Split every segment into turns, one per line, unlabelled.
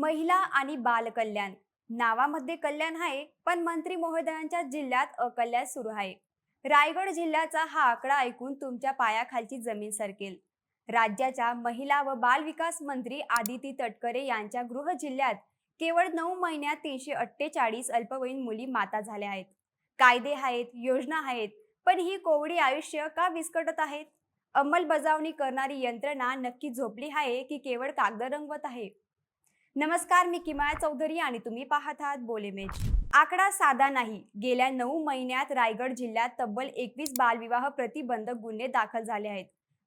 महिला आणि बालकल्याण नावामध्ये कल्याण आहे पण मंत्री महोदयांच्या जिल्ह्यात अकल्याण सुरू आहे. रायगड जिल्ह्याचा हा आकडा ऐकून तुमच्या पायाखालची जमीन सरकेल. राज्याच्या महिला व बाल विकास मंत्री आदिती तटकरे यांच्या गृह जिल्ह्यात केवळ नऊ महिन्यात तीनशे अठ्ठेचाळीस अल्पवयीन मुली माता झाल्या आहेत. कायदे आहेत योजना आहेत पण ही कोवडी आयुष्य का विस्कटत आहेत? अंमलबजावणी करणारी यंत्रणा नक्की झोपली आहे की केवळ कागद रंगवत आहे? नमस्कार मी किमाया चौधरी आणि तुम्ही पाहत आहात बोलेमेज आकडा साधा नाही. गेल्या नऊ महिन्यात रायगड जिल्ह्यात तब्बल एकवीस बालविवाह प्रतिबंधक गुन्हे दाखल झाले आहेत.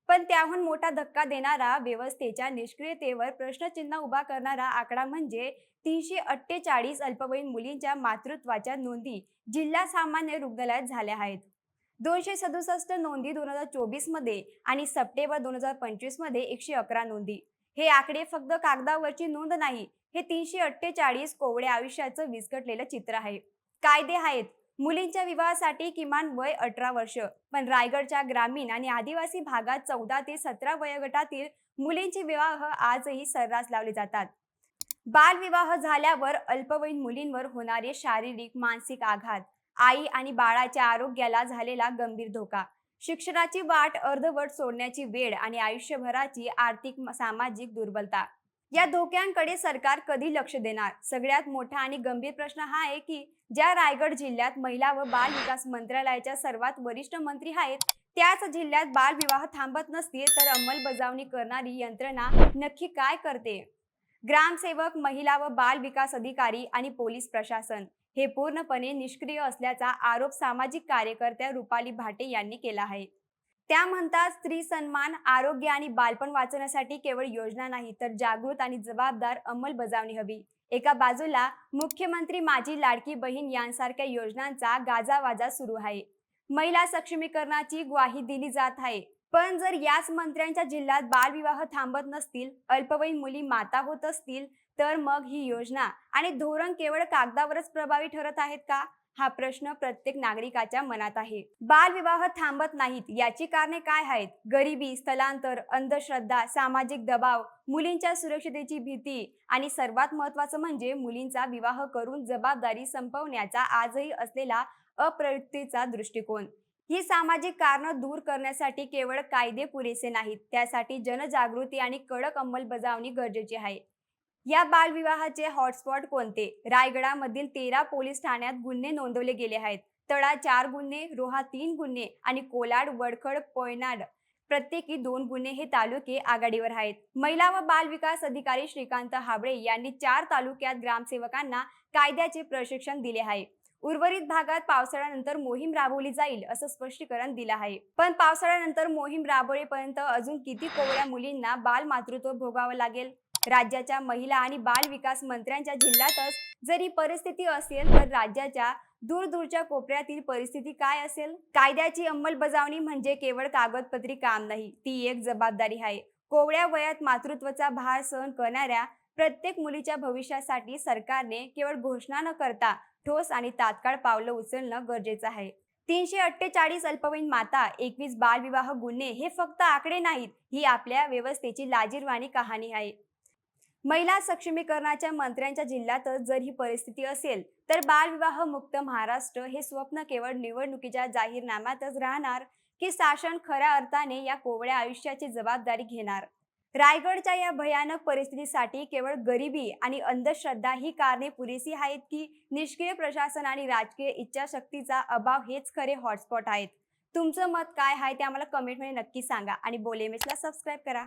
पण त्याहून मोठा धक्का देणारा व्यवस्थेच्या निष्क्रियतेवर प्रश्नचिन्ह उभा करणारा आकडा म्हणजे तीनशे अठ्ठेचाळीस अल्पवयीन मुलींच्या मातृत्वाच्या नोंदी जिल्हा सामान्य रुग्णालयात झाल्या आहेत. दोनशे सदुसष्ट नोंदी दोन हजार चोवीसमध्ये आणि सप्टेंबर दोन हजार पंचवीसमध्ये एकशे अकरा नोंदी. हे आकडे फक्त कागदावरची नोंद नाही हे तीनशे अठ्ठेचाळीस कोवड्या आयुष्याचं विस्कटलेलं चित्र आहे. कायदे आहेत मुलींच्या विवाहासाठी किमान वय अठरा वर्ष पण रायगडच्या ग्रामीण आणि आदिवासी भागात चौदा ते सतरा वयोगटातील मुलींचे विवाह आजही सर्रास लावले जातात. बालविवाह झाल्यावर अल्पवयीन मुलींवर होणारे शारीरिक मानसिक आघात आई आणि बाळाच्या आरोग्याला झालेला गंभीर धोका शिक्षणाची वाट अर्धवट सोडण्याची वेळ आणि आयुष्यभराची आर्थिक सामाजिक दुर्बलता. या धोक्यांकडे सरकार कधी लक्ष देणार? सगळ्यात मोठा आणि गंभीर प्रश्न हा आहे की ज्या रायगड जिल्ह्यात महिला व बाल विकास मंत्रालयाच्या सर्वात वरिष्ठ मंत्री आहेत त्याच जिल्ह्यात बालविवाह थांबत नसतील तर अंमलबजावणी करणारी यंत्रणा नक्की काय करते? ग्रामसेवक महिला व बाल विकास अधिकारी आणि पोलीस प्रशासन. हे पूर्णपणे निष्क्रिय असल्याचा आरोप सामाजिक कार्यकर्त्या रुपाली भाटे यांनी केला आहे. त्या म्हणतात स्त्री सन्मान आरोग्य आणि बालपण वाचवण्यासाठी केवळ योजना नाही तर जागृत आणि जबाबदार अंमलबजावणी हवी. एका बाजूला मुख्यमंत्री माझी लाडकी बहीण यांसारख्या योजनांचा गाजावाजा सुरू आहे. महिला सक्षमीकरणाची ग्वाही दिली जात आहे. पण जर याच मंत्र्यांच्या जिल्ह्यात बालविवाह थांबत नसतील अल्पवयीन मुली माता होत असतील तर मग ही योजना आणि धोरण केवळ कागदावरच प्रभावी ठरत आहेत का? हा प्रश्न प्रत्येक नागरिकाच्या मनात आहे. बालविवाह थांबत नाहीत याची कारणे काय आहेत? गरिबी स्थलांतर अंधश्रद्धा सामाजिक दबाव मुलींच्या सुरक्षतेची भीती आणि सर्वात महत्वाचं म्हणजे मुलींचा विवाह करून जबाबदारी संपवण्याचा आजही असलेला अप्रवृत्तीचा दृष्टिकोन. ही सामाजिक कारणं दूर करण्यासाठी केवळ कायदे पुरेसे नाहीत त्यासाठी जनजागृती आणि कडक अंमलबजावणी गरजेची आहे. या बालविवाहाचे हॉटस्पॉट कोणते? रायगडामधील तेरा पोलीस ठाण्यात गुन्हे नोंदवले गेले आहेत. तळा चार गुन्हे रोहा तीन गुन्हे आणि कोलाड वडखड पोयनाड प्रत्येकी दोन गुन्हे हे तालुके आघाडीवर आहेत. महिला व बाल विकास अधिकारी श्रीकांत हाबळे यांनी चार तालुक्यात ग्रामसेवकांना कायद्याचे प्रशिक्षण दिले आहे. उर्वरित भागात पावसाळ्यानंतर मोहीम राबवली जाईल असं स्पष्टीकरण दिलं आहे. पण पावसाळ्यानंतर मोहीम राबवेपर्यंत अजून किती कोवळ्या मुलींना बाल मातृत्व भोगावं लागेल? राज्याच्या महिला आणि बाल विकास मंत्र्यांच्या जिल्ह्यातच जरी परिस्थिती असेल तर राज्याच्या दूरदूरच्या कोपऱ्यातील परिस्थिती काय असेल? कायद्याची अंमलबजावणी म्हणजे केवळ कागदपत्री काम नाही ती एक जबाबदारी आहे. कोवळ्या वयात मातृत्वाचा भार सहन करणाऱ्या प्रत्येक मुलीच्या भविष्यासाठी सरकारने केवळ घोषणा न करता ठोस आणि तात्काळ पावलं उचलणं गरजेचं आहे. तीनशे अठ्ठेचाळीस अल्पवयीन माता एकवीस बालविवाह गुन्हे हे फक्त आकडे नाहीत ही आपल्या व्यवस्थेची लाजीरवाणी कहाणी आहे. महिला सक्षमीकरणाच्या मंत्र्यांच्या जिल्ह्यातच जर ही परिस्थिती असेल तर बालविवाह मुक्त महाराष्ट्र हे स्वप्न केवळ निवडणुकीच्या जाहीरनाम्यातच राहणार की शासन खऱ्या अर्थाने या कोवळ्या आयुष्याची जबाबदारी घेणार? रायगडच्या या भयानक परिस्थितीसाठी केवळ गरिबी आणि अंधश्रद्धा ही कारणे पुरेशी आहेत की निष्क्रिय प्रशासन आणि राजकीय इच्छाशक्तीचा अभाव हेच खरे हॉटस्पॉट आहेत. तुमचं मत काय आहे ते आम्हाला कमेंटमध्ये नक्की सांगा आणि बोलेमेचला सबस्क्राईब करा.